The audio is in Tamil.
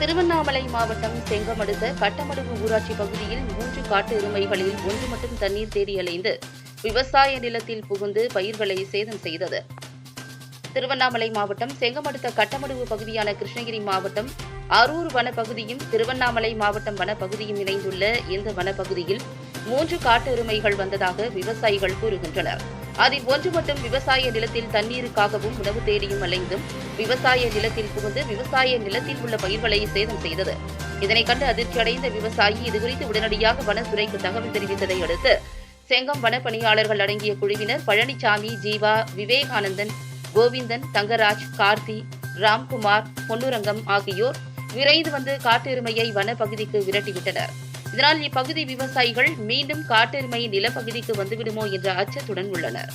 திருவண்ணாமலை மாவட்டம் செங்கமடுத்த கட்டமடுவு ஊராட்சி பகுதியில் மூன்று காட்டு எருமைகளில் ஒன்று மட்டும் தண்ணீர் தேடி அலைந்து விவசாய நிலத்தில் புகுந்து பயிர்களை சேதம் செய்தது. திருவண்ணாமலை மாவட்டம் செங்கமடுத்த கட்டமடுவு பகுதியான கிருஷ்ணகிரி மாவட்டம் அரூர் வனப்பகுதியும் திருவண்ணாமலை மாவட்டம் வனப்பகுதியும் இணைந்துள்ள இந்த வனப்பகுதியில் மூன்று காட்டு எருமைகள் வந்ததாக விவசாயிகள் கூறுகின்றனர். அதில் ஒன்று மட்டும் விவசாய நிலத்தில் தண்ணீருக்காகவும் உணவு தேடியும் அலைந்தும் விவசாய நிலத்தில் புகுந்து விவசாய நிலத்தில் உள்ள பயிர்களை சேதம் செய்தது. இதனை கண்டு அதிர்ச்சியடைந்த விவசாயி இதுகுறித்து உடனடியாக வனத்துறைக்கு தகவல் தெரிவித்ததை அடுத்து செங்கம் வன பணியாளர்கள் அடங்கிய குழுவினர் பழனிசாமி ஜீவா விவேகானந்தன் கோவிந்தன் தங்கராஜ் கார்த்தி ராம்குமார் பொன்னுரங்கம் ஆகியோர் விரைந்து வந்து காட்டெருமையை வனப்பகுதிக்கு விரட்டிவிட்டனர். இதனால் இப்பகுதி விவசாயிகள் மீண்டும் காட்டெருமை நிலப்பகுதிக்கு வந்துவிடுமோ என்ற அச்சத்துடன் உள்ளனர்.